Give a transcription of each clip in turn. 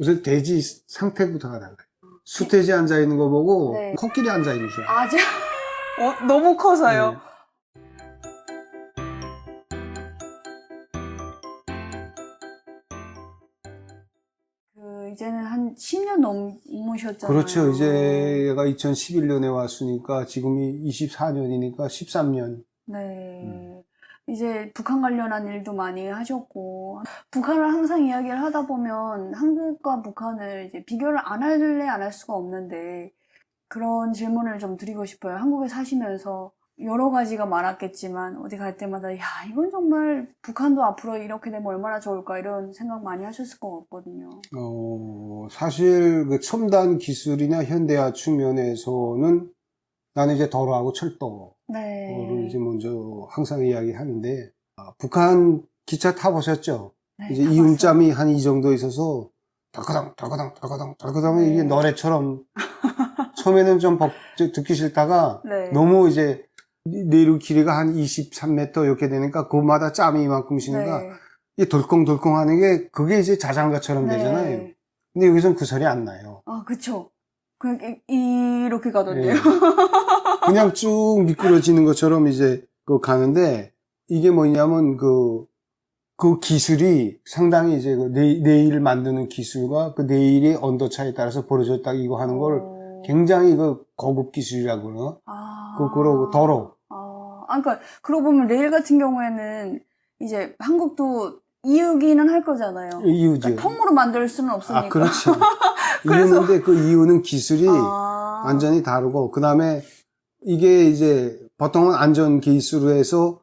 우선 돼지 상태부터가 달라요. 수돼지 앉아 있는 거 보고 네. 코끼리 앉아 있는 줄. 알아요. 아, 저, 어, 너무 커서요. 네. 그, 이제는 한 10년 넘으셨잖아요. 그렇죠. 이제 얘가 2011년에 왔으니까 지금이 24년이니까 13년. 네. 음. 이제 북한 관련한 일도 많이 하셨고, 북한을 항상 이야기를 하다 보면 한국과 북한을 이제 비교를 안 할래 안 할 수가 없는데, 그런 질문을 좀 드리고 싶어요. 한국에 사시면서 여러 가지가 많았겠지만, 어디 갈 때마다, 야, 이건 정말 북한도 앞으로 이렇게 되면 얼마나 좋을까, 이런 생각 많이 하셨을 것 같거든요. 어, 사실 그 첨단 기술이나 현대화 측면에서는 나는 이제 도로하고 철도를 네. 이제 먼저 항상 이야기하는데 아, 북한 기차 타보셨죠? 네, 이제 타봤어요. 이음점이 한 이 정도 있어서 덜커덩 덜커덩 덜커덩 덜커덩 네. 이게 노래처럼 처음에는 좀 법- 듣기 싫다가 네. 너무 이제 내륙 길이가 한 23m 이렇게 되니까 그마다 짬이 이만큼 쉬니까 네. 이 덜컹덜컹 하는 게 그게 이제 되잖아요. 네. 근데 여기서는 그 소리 안 나요. 아, 그쵸. 그, 이- 이렇게 가던데요. 예. 그냥 쭉 미끄러지는 것처럼 이제 그 가는데 이게 뭐냐면 그, 그 기술이 상당히 이제 그 네, 네일 만드는 기술과 그 네일의 온도 차에 따라서 벌어졌다 이거 하는 걸 어. 굉장히 그 고급 기술이라고 그러나? 아. 그, 그러고 도로. 아, 아, 그러니까 그러고 보면 레일 같은 경우에는 이제 한국도 이유기는 할 거잖아요. 이유죠. 그러니까 통으로 만들 수는 없으니까. 아, 그렇죠. 이유인데 그 이유는 기술이 아. 완전히 다르고 그 다음에 이게 이제 보통은 안전 기술로 해서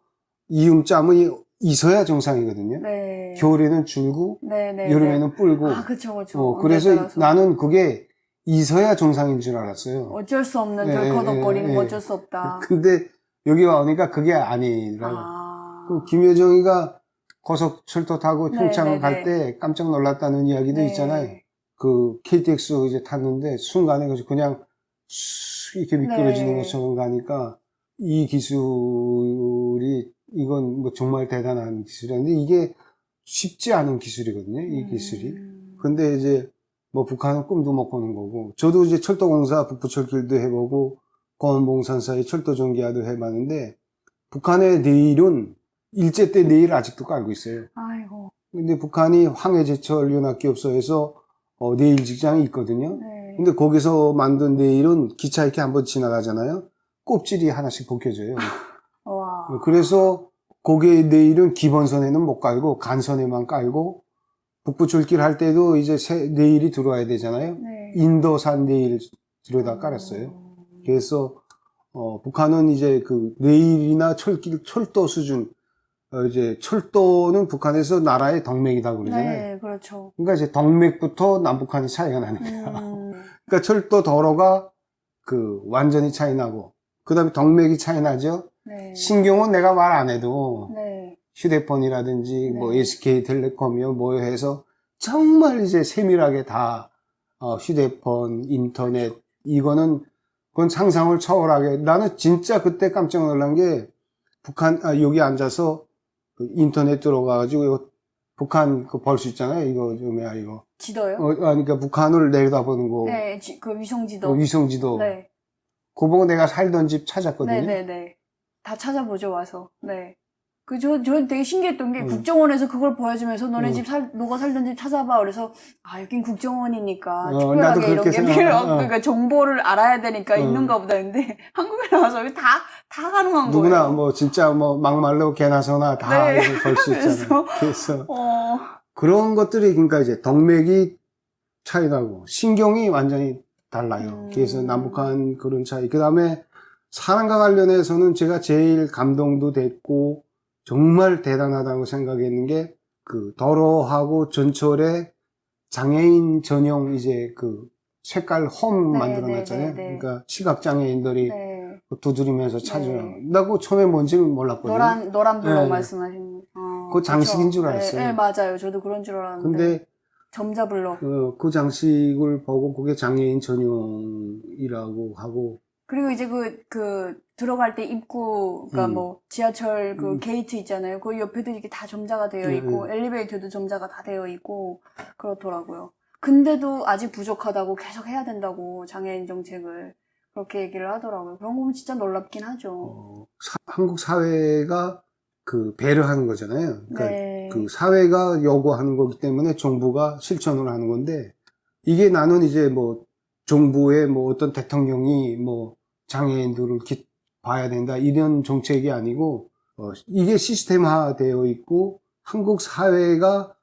이음짬이 있어야 정상이거든요. 네. 겨울에는 줄고 네, 네. 여름에는 뿔고 아, 그쵸, 그쵸. 어, 그래서 따라서. 나는 그게 있어야 정상인 줄 알았어요. 어쩔 수 없는 예, 덜커덕거리는 예, 거 예. 어쩔 수 없다. 근데 여기 와보니까 그게 아니더라고요. 아. 그 김여정이가 고속철도 타고 네, 평창 네, 갈 때 깜짝 놀랐다는 이야기도 네. 있잖아요. 그 KTX 이제 탔는데 순간에 그냥 쑥 이렇게 미끄러지는 네. 것처럼 가니까 이 기술이 이건 뭐 정말 대단한 기술인데 이게 쉽지 않은 기술이거든요. 이 기술이. 음. 근데 이제 뭐 북한은 꿈도 못 꾸는 거고 저도 이제 철도공사 북부철길도 해보고 공원봉산사의 철도 전기화도 해봤는데 북한의 내일은 일제 때 내일 아직도 깔고 있어요. 아이고. 근데 북한이 황해제철 연합기업소에서 어, 내일 직장이 있거든요. 네. 근데 거기서 만든 내일은 기차 이렇게 한번 지나가잖아요. 껍질이 하나씩 벗겨져요. 와. 그래서 거기에 내일은 기본선에는 못 깔고 간선에만 깔고 북부출길 할 때도 이제 새 내일이 들어와야 되잖아요. 네. 인도산 내일 들여다 깔았어요. 그래서 어, 북한은 이제 그 내일이나 철길 철도 수준 어, 이제 철도는 북한에서 나라의 동맥이다 그러잖아요. 네, 그렇죠. 그러니까 이제 동맥부터 남북한이 차이가 나는 거야. 음. 그러니까 철도 도로가 그 완전히 차이 나고 그다음에 동맥이 차이 나죠. 네. 신경은 내가 말 안 해도 네. 휴대폰이라든지 뭐 네. SK텔레콤이요 뭐 해서 정말 이제 세밀하게 다 어, 휴대폰, 인터넷 이거는 그건 상상을 초월하게 나는 진짜 그때 깜짝 놀란 게 북한 아, 여기 앉아서 그 인터넷 들어가가지고 이거 북한 그볼수 있잖아요 이거 좀야 이거 지도요? 어, 아, 그러니까 북한을 내려다보는 거 네, 지- 그 위성지도. 어, 위성지도 네. 보고 내가 살던 집 찾았거든요. 네, 네, 네. 다 찾아보죠, 와서. 네. 그, 저, 저 되게 신기했던 게 음. 국정원에서 그걸 보여주면서 너네 음. 집 살, 너가 살던 집 찾아봐. 그래서, 아, 여긴 국정원이니까. 어, 특별하게 이런 그렇게 게 생각- 필요, 어. 그러니까 정보를 알아야 되니까 음. 있는가 보다. 근데 한국에 나와서 다, 다 가능한 누구나 거예요. 뭐 진짜 뭐 막말로 개나 소나 다 네. 볼수 있잖아요. 그래서- 그래서 어, 그런 것들이 그러니까 이제 동맥이 차이 나고 신경이 완전히 달라요. 음. 그래서 남북한 그런 차이. 그 다음에 사랑과 관련해서는 제가 제일 감동도 됐고 정말 대단하다고 생각했는 게 그 도로하고 전철에 장애인 전용 이제 그 색깔 홈 네, 만들어 네, 놨잖아요. 네, 네. 그러니까 시각 장애인들이 네. 두드리면서 찾아요. 네. 처음에 뭔지는 몰랐거든요. 노란, 노란 블록 네. 말씀하시는 거. 어, 그거 장식인 그쵸. 줄 알았어요. 네, 네, 맞아요. 저도 그런 줄 알았는데. 근데 점자 블록. 어, 그 장식을 보고 그게 장애인 전용이라고 하고 그리고 이제 그, 그, 들어갈 때 입구가 음. 뭐, 지하철 그 음. 게이트 있잖아요. 그 옆에도 이게 다 점자가 되어 네, 있고, 엘리베이터도 점자가 다 되어 있고, 그렇더라고요. 근데도 아직 부족하다고 계속 해야 된다고 장애인 정책을 그렇게 얘기를 하더라고요. 그런 거 보면 진짜 놀랍긴 하죠. 어, 사- 한국 사회가 그 배려하는 거잖아요. 그러니까 네. 그 사회가 요구하는 거기 때문에 정부가 실천을 하는 건데 이게 나는 이제 뭐 정부의 뭐 어떤 대통령이 뭐 장애인들을 기- 봐야 된다 이런 정책이 아니고 어, 이게 시스템화되어 있고 한국 사회가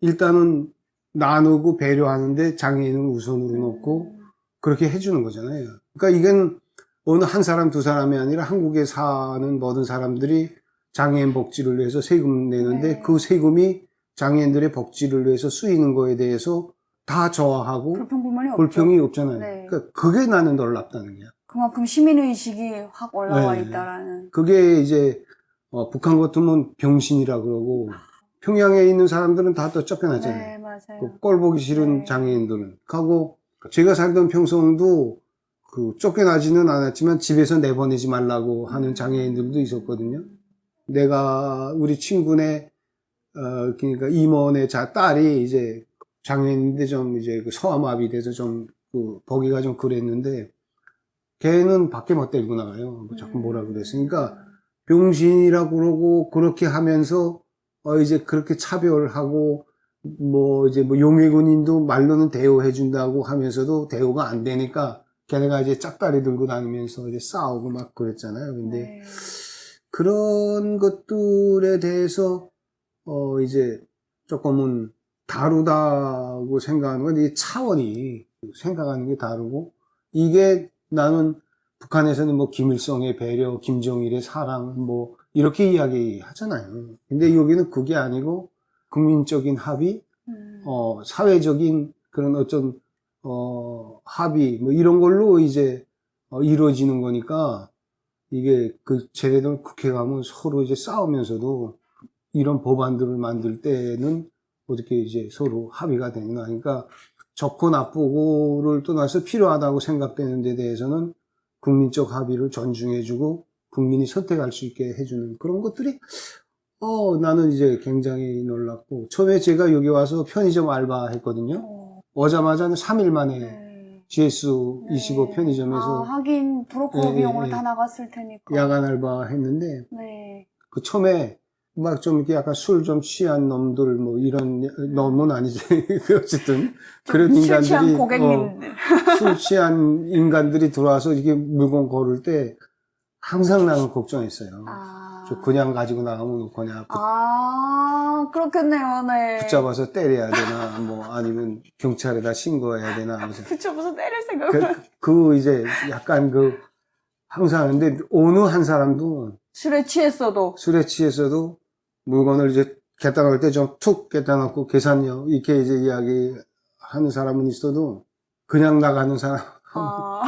일단은 나누고 배려하는데 장애인을 우선으로 놓고 그렇게 해주는 거잖아요. 그러니까 이건 어느 한 사람 두 사람이 아니라 한국에 사는 모든 사람들이 장애인 복지를 위해서 세금 내는데 네. 그 세금이 장애인들의 복지를 위해서 쓰이는 거에 대해서 다 좋아하고 없죠. 불평이 없잖아요. 네. 그러니까 그게 나는 놀랍다는 거야. 그만큼 시민의식이 확 올라와 네. 있다라는. 그게 이제 어, 북한 같으면 병신이라 그러고 평양에 있는 사람들은 다 또 쫓겨나잖아요. 네, 맞아요. 그꼴 보기 싫은 네. 장애인들은. 하고 제가 살던 평성도 그 쫓겨나지는 않았지만 집에서 내보내지 말라고 하는 장애인들도 있었거든요. 내가 우리 친구네 어 그러니까 임원의 자 딸이 이제 장애인인데 좀 이제 그 소아마비 돼서 좀그 보기가 좀 그랬는데 걔는 밖에 못 데리고 나가요. 뭐 자꾸 뭐라 그랬으니까 병신이라고 그러고 그렇게 하면서 어 이제 그렇게 차별하고 뭐 이제 뭐 용해군인도 말로는 대우해 준다고 하면서도 대우가 안 되니까 걔네가 이제 짝다리 들고 다니면서 이제 싸우고 막 그랬잖아요. 근데 네. 그런 것들에 대해서 어 이제 조금은 다르다고 생각하는 건 이 차원이 생각하는 게 다르고 이게 나는 북한에서는 뭐 김일성의 배려, 김정일의 사랑 뭐 이렇게 이야기하잖아요. 근데 여기는 그게 아니고 국민적인 합의, 음. 어 사회적인 그런 어떤 어 합의 뭐 이런 걸로 이제 어, 이루어지는 거니까 이게 그 쟤네들 국회 가면 서로 이제 싸우면서도 이런 법안들을 만들 때는 어떻게 이제 서로 합의가 되나. 그러니까 좋고 나쁘고를 떠나서 필요하다고 생각되는 데 대해서는 국민적 합의를 존중해주고 국민이 선택할 수 있게 해주는 그런 것들이 어 나는 이제 굉장히 놀랐고 처음에 제가 여기 와서 편의점 알바 했거든요. 어, 오자마자 3일 만에 네. GS25 네. 편의점에서 아, 하긴 브로커 예, 예, 비용으로 예. 다 나갔을 테니까. 야간 알바 했는데 네. 그 처음에 막 좀 이렇게 약간 술 좀 취한 놈들 뭐 이런 놈은 아니지 어쨌든 그런 술 취한 인간들이 고객님들. 어, 술 취한 인간들이 들어와서 이게 물건 고를 때 항상 나는 걱정했어요. 아. 저 그냥 가지고 나가면 어떡하냐 붙- 아, 그렇겠네요, 네. 붙잡아서 때려야 되나 뭐 아니면 경찰에다 신고해야 되나 하면서 붙여서 때릴 생각을. 그, 그 이제 약간 그 항상 근데 어느 한 사람도 술에 취했어도. 술에 취해서도 물건을 이제 놓을 때좀툭 놓고 계산요 이렇게 이제 이야기 하는 사람은 있어도 그냥 나가는 사람 아.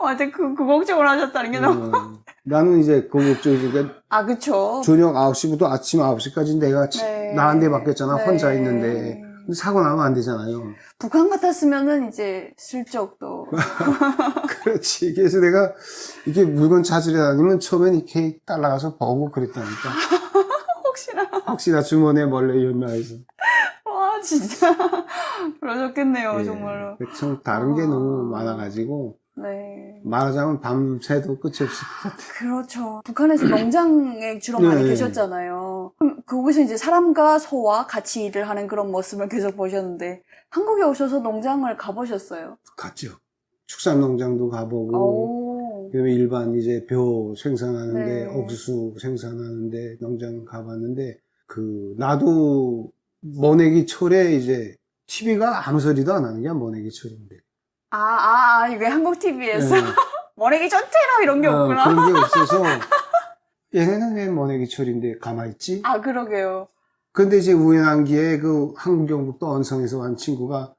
맞아, 그, 그 걱정을 하셨다는 게 너무. 음, 나는 이제 고객적이니까 그러니까 아, 그쵸. 저녁 9시부터 아침 9시까지 내가 치- 네. 나한테 맡겼잖아 네. 혼자 있는데 사고 나면 안 되잖아요 북한 같았으면은 이제 슬쩍 또. 그렇지 그래서 내가 이게 물건 찾으려 다니면 처음엔 이렇게 따라가서 보고 그랬다니까 혹시나. 주머니에 몰래 연마해서 와, 진짜. 그러셨겠네요, 예, 정말로. 참 다른 게 아. 너무 많아가지고 네. 말하자면 밤새도 끝이 없을 것 같아. 그렇죠. 북한에서 농장에 주로 많이 네. 계셨잖아요. 그럼 거기서 이제 사람과 소와 같이 일을 하는 그런 모습을 계속 보셨는데, 한국에 오셔서 농장을 가보셨어요? 갔죠. 축산농장도 가보고, 오. 그다음에 일반 이제 벼 생산하는데, 네. 옥수수 생산하는데 농장 가봤는데, 그, 나도 모내기 철에 이제 TV가 아무 소리도 안 하는 게 모내기 철인데. 아, 아, 아, 이게 한국 TV에서. 네. 머리기 전체로 이런 게 어, 없구나. 그런 게 없어서, 얘네는 왜 모내기 철인데 가만있지? 아, 그러게요. 근데 이제 우연한 기회에 그 한국 경북도 언성에서 간 친구가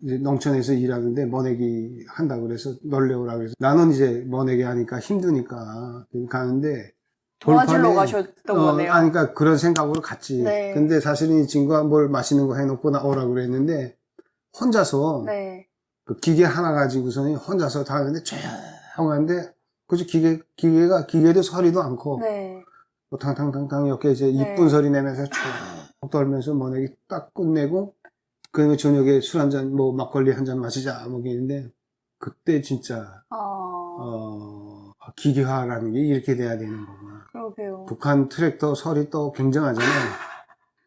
이제 농촌에서 일하는데 머내기 한다고 그래서 놀래오라고 그래서 나는 이제 머내기 하니까 힘드니까 가는데 도와주러 돌판에- 가셨던 어, 거네요. 아니, 그러니까 그런 생각으로 갔지. 네. 근데 사실은 이 친구가 뭘 맛있는 거 해놓고 나오라고 그랬는데 혼자서 네. 그 기계 하나 가지고서는 혼자서 다 하는데 조용한데 그저 기계, 기계가, 기계도 소리도 않고 네. 뭐 탕탕탕탕 이렇게 이제 네. 이쁜 소리 내면서 쭉 돌면서 모내기 딱 끝내고 그러면 저녁에 술 한 잔, 뭐 막걸리 한 잔 마시자, 뭐 이랬는데, 그때 진짜, 아, 어, 기계화라는 게 이렇게 돼야 되는 거구나. 그러게요. 북한 트랙터 설이 또 굉장하잖아요.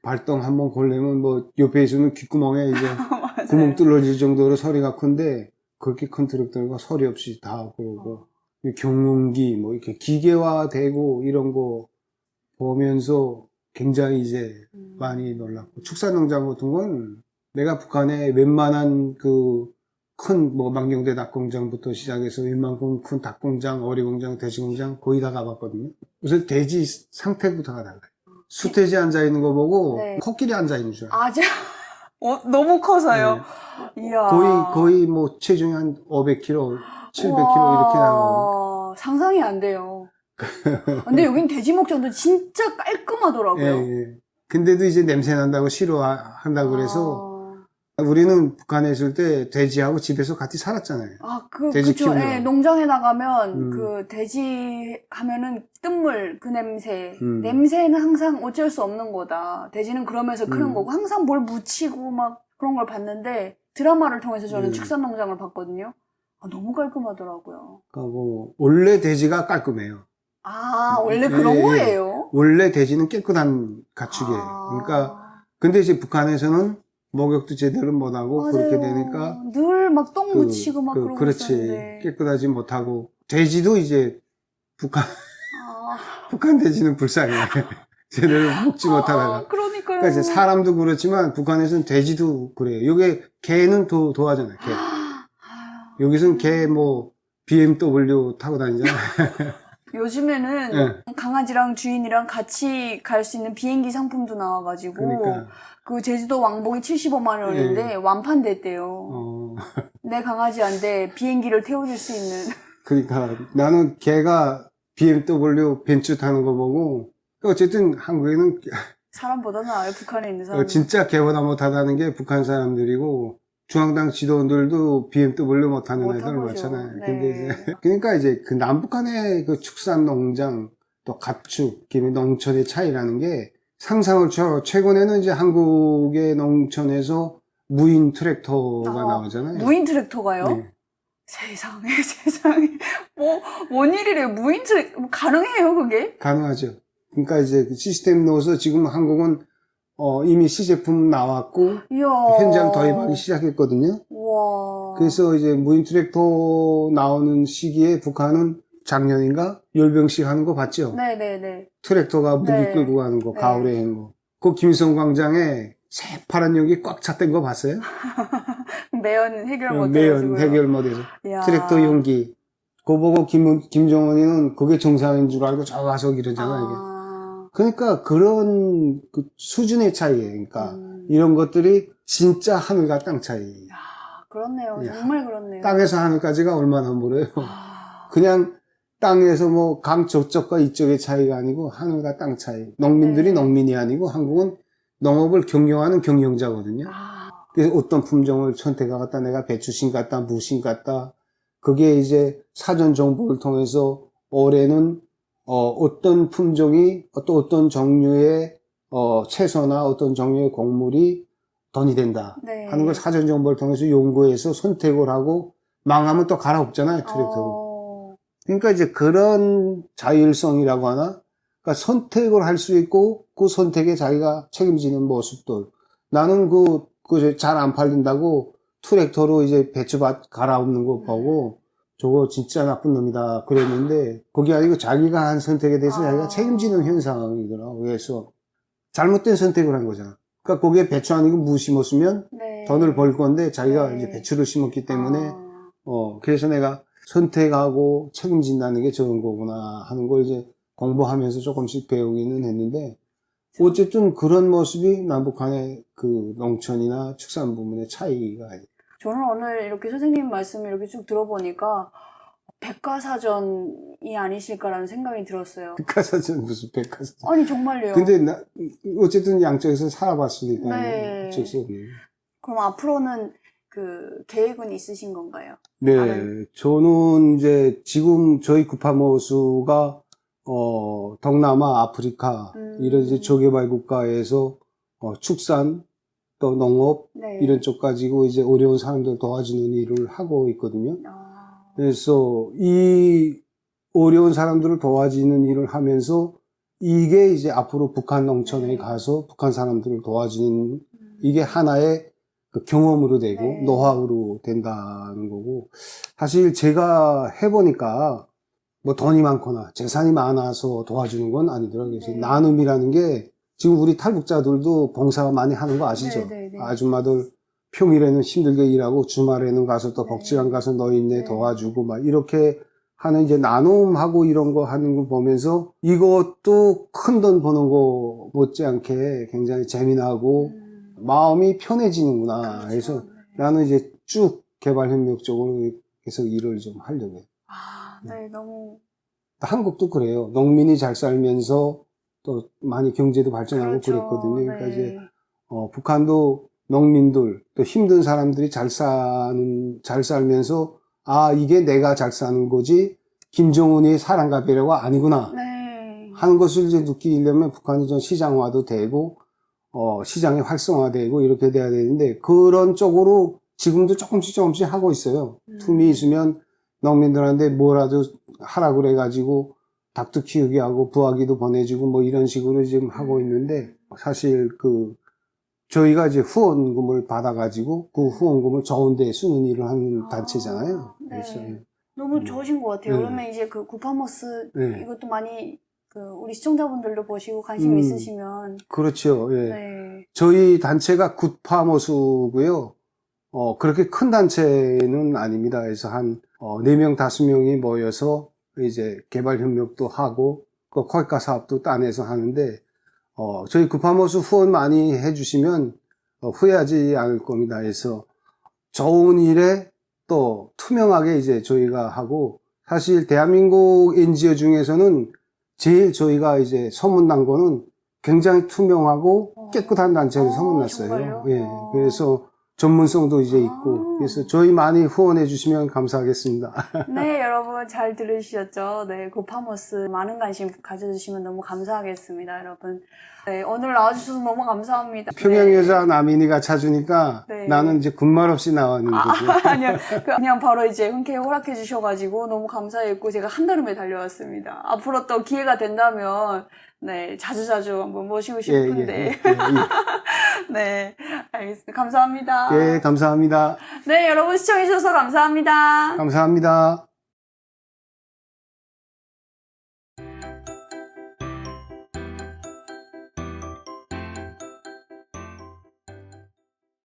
발동 한번 걸리면 뭐 옆에 있으면 귓구멍에 이제. 구멍 뚫어질 정도로 소리가 큰데 그렇게 큰 트랙터가 소리 없이 다 그러고 이 경운기 뭐 이렇게 기계화되고 이런 거 보면서 굉장히 이제 음. 많이 놀랐고 축산농장 같은 건 내가 북한에 웬만한 그 큰뭐 망경대 닭공장부터 시작해서 웬만큼 큰 닭공장, 어리공장, 돼지공장 거의 다 가봤거든요. 우선 돼지 상태부터가 달라요. 수돼지 앉아 있는 거 보고 네. 코끼리 앉아 있는 줄 알아요. 아, 자, 어, 너무 커서요. 네. 이야. 거의 거의 뭐 체중이 한 500kg, 700kg 이렇게 나가요. 와, 상상이 안 돼요. 근데 여긴 돼지 목장도 진짜 깔끔하더라고요. 예, 예. 근데도 이제 냄새 난다고 싫어한다고 그래서 우리는 북한에 있을 때 돼지하고 집에서 같이 살았잖아요. 아, 그, 돼지 그쵸. 키우느라. 예, 농장에 나가면, 음. 그, 돼지 하면은 뜬물, 그 냄새. 음. 냄새는 항상 어쩔 수 없는 거다. 돼지는 그러면서 크는 음. 거고, 항상 뭘 묻히고 막 그런 걸 봤는데, 드라마를 통해서 저는 음. 축산 농장을 봤거든요. 아, 너무 깔끔하더라고요. 그러니까 뭐 원래 돼지가 깔끔해요. 아, 원래 예, 그런 예. 거예요? 원래 돼지는 깨끗한 가축이에요. 아. 그러니까 근데 이제 북한에서는 목욕도 제대로 못하고 그렇게 맞아요. 되니까 늘 막 똥 그- 묻히고 막 그- 그러고 그렇지 있었는데. 깨끗하지 못하고 돼지도 이제 북한 아, 북한 돼지는 불쌍해. 제대로 먹지 못하다가. 아, 그러니까요. 그러니까 이제 사람도 그렇지만 북한에서는 돼지도 그래요. 여기 개는 더 도와잖아요. 개. 아유, 여기서는 개 뭐 BMW 타고 다니잖아요. 요즘에는 예. 강아지랑 주인이랑 같이 갈 수 있는 비행기 상품도 나와가지고 그러니까 그 제주도 왕복이 75만 원인데 완판됐대요. 어 내 강아지한테 비행기를 태워줄 수 있는. 그러니까 나는 개가 BMW 벤츠 타는 거 보고 어쨌든 한국에는 사람보다 나아요 북한에 있는 사람. 어, 진짜 개보다 못하다는 게 북한 사람들이고 중앙당 지도원들도 BMW 못하는 못 애들 타보죠. 많잖아요. 네. 근데 이제 그러니까 이제 그 남북한의 그 축산 농장 또 가축, 기미 농촌의 차이라는 게 상상을 쳐 최근에는 이제 한국의 농촌에서 무인 트랙터가 아, 나오잖아요. 무인 트랙터가요? 네. 세상에 세상에 뭐뭔 일이래요 무인 트랙 뭐 가능해요 그게? 가능하죠. 그러니까 이제 그 시스템 넣어서 지금 한국은 어, 이미 시제품 나왔고 이야. 현장 도입하기 시작했거든요. 와. 그래서 이제 무인 트랙터 나오는 시기에 북한은 작년인가 열병식 하는 거 봤죠? 네네네. 트랙터가 무기 네. 끌고 가는 거 네. 가을에 한 거. 그 김성 광장에 새파란 여기 꽉 찼던 거 봤어요? 매연 해결 어, 못해가지고. 매연 해결 이야. 트랙터 용기. 그거 보고 김, 김정은이는 그게 정상인 줄 알고 저 와서 이러잖아 이게. 아. 그러니까 그런 그 수준의 차이예요. 그러니까 음. 이런 것들이 진짜 하늘과 땅 차이. 야, 그렇네요. 야. 정말 그렇네요. 땅에서 하늘까지가 얼마나 멀어요. 아. 그냥 땅에서 뭐 강 저쪽과 이쪽의 차이가 아니고 하늘과 땅 차이. 농민들이 네. 농민이 아니고 한국은 농업을 경영하는 경영자거든요. 아. 그래서 어떤 품종을 선택하겠다, 내가 배추신 같다, 무신 같다. 그게 이제 사전 정보를 통해서 올해는 어, 떤 품종이 또 어떤 종류의 어, 채소나 어떤 종류의 곡물이 돈이 된다 네. 하는 걸 사전 정보를 통해서 연구해서 선택을 하고 망하면 또 갈아엎잖아요 트랙터로. 어. 그러니까 이제 그런 자율성이라고 하나? 그러니까 선택을 할 수 있고 그 선택에 자기가 책임지는 모습들. 나는 그, 그 잘 안 팔린다고 트랙터로 이제 배추밭 갈아엎는 거 보고 저거 진짜 나쁜 놈이다 그랬는데 그게 아니고 자기가 한 선택에 대해서 아. 자기가 책임지는 현상이더라고. 그래서 잘못된 선택을 한 거잖아. 그러니까 거기에 배추 아니고 무 심었으면 네. 돈을 벌 건데 자기가 네. 이제 배추를 심었기 때문에 아. 어, 그래서 내가 선택하고 책임진다는 게 저런 거구나 하는 걸 이제 공부하면서 조금씩 배우기는 했는데, 어쨌든 그런 모습이 남북한의 그 농촌이나 축산 부문의 차이가 저는 오늘 이렇게 선생님 말씀을 이렇게 쭉 들어보니까 백과사전이 아니실까라는 생각이 들었어요. 백화사전 무슨 백화사전. 아니 정말요. 근데 나, 어쨌든 양쪽에서 살아봤으니까. 네. 어쩔 수 없네. 그럼 앞으로는 그 계획은 있으신 건가요? 네, 다른- 저는 이제 지금 저희 구파모수가 어 동남아, 아프리카 음. 이런 이제 저개발 국가에서 어, 축산 또 농업 네. 이런 쪽 가지고 이제 어려운 사람들 도와주는 일을 하고 있거든요. 아, 그래서 이 어려운 사람들을 도와주는 일을 하면서 이게 이제 앞으로 북한 농촌에 네. 가서 북한 사람들을 도와주는 음. 이게 하나의 그 경험으로 되고 네. 노하우로 된다는 거고 사실 제가 해보니까 뭐 돈이 많거나 재산이 많아서 도와주는 건 아니더라고요. 네. 나눔이라는 게 지금 우리 탈북자들도 봉사 많이 하는 거 아시죠? 네, 네, 네. 아줌마들 평일에는 힘들게 일하고 주말에는 가서 또 네. 복지관 가서 노인네 네. 도와주고 막 이렇게 하는 이제 나눔하고 이런 거 하는 거 보면서 이것도 큰 돈 버는 거 못지않게 굉장히 재미나고 음, 마음이 편해지는구나. 그렇죠. 아, 그래서 네. 나는 이제 쭉 개발협력 쪽으로 계속 일을 좀 하려고 해요. 아, 네, 너무 한국도 그래요. 농민이 잘 살면서 또 많이 경제도 발전하고 그렇죠. 그랬거든요 그러니까 네. 이제 어, 북한도 농민들 또 힘든 사람들이 잘 사는 잘 살면서 아 이게 내가 잘 사는 거지 김정은이 사랑과 배려가 아니구나 네. 하는 것을 이제 느끼려면 북한이 좀 시장화도 되고 어, 시장이 활성화되고 이렇게 돼야 되는데 그런 쪽으로 지금도 조금씩 조금씩 하고 있어요. 음. 틈이 있으면 농민들한테 뭐라도 하라 그래 가지고 닭도 키우게 하고 부화기도 보내주고 뭐 이런 식으로 지금 하고 있는데 사실 그 저희가 이제 후원금을 받아 가지고 그 후원금을 좋은 데 쓰는 일을 하는 아, 단체잖아요. 네. 그래서 너무 음. 좋으신 것 같아요. 네. 그러면 이제 그 구파모스 네. 이것도 많이 그 우리 시청자분들도 보시고 관심 음. 있으시면 그렇죠. 예. 네. 저희 단체가 굿파모수고요. 어, 그렇게 큰 단체는 아닙니다. 그래서 한, 어, 4명, 5명이 모여서 이제 개발 협력도 하고, 그 코이카 사업도 따내서 하는데, 어, 저희 굿파모수 후원 많이 해주시면, 어, 후회하지 않을 겁니다. 그래서 좋은 일에 또 투명하게 이제 저희가 하고, 사실 대한민국 NGO 중에서는 제일 저희가 이제 소문난 거는 굉장히 투명하고 어. 깨끗한 단체로 어, 소문났어요. 예. 어. 그래서 전문성도 이제 있고, 아. 그래서 저희 많이 후원해 주시면 감사하겠습니다. 네, 여러분 잘 들으셨죠? 네, 고파모스 많은 관심 가져주시면 너무 감사하겠습니다, 여러분. 네, 오늘 나와주셔서 너무 감사합니다. 평양 네. 여자 남인이가 찾으니까 네. 나는 이제 군말 없이 나왔는 아, 거죠. 아니요. 그냥 바로 이제 흔쾌히 허락해 주셔가지고 너무 감사했고 제가 한달음에 달려왔습니다. 앞으로 또 기회가 된다면 네 자주 자주 한번 모시고 예, 예, 싶은데 예, 네 알겠습니다. 감사합니다. 예. 예, 감사합니다. 네 여러분 시청해 주셔서 감사합니다. 감사합니다.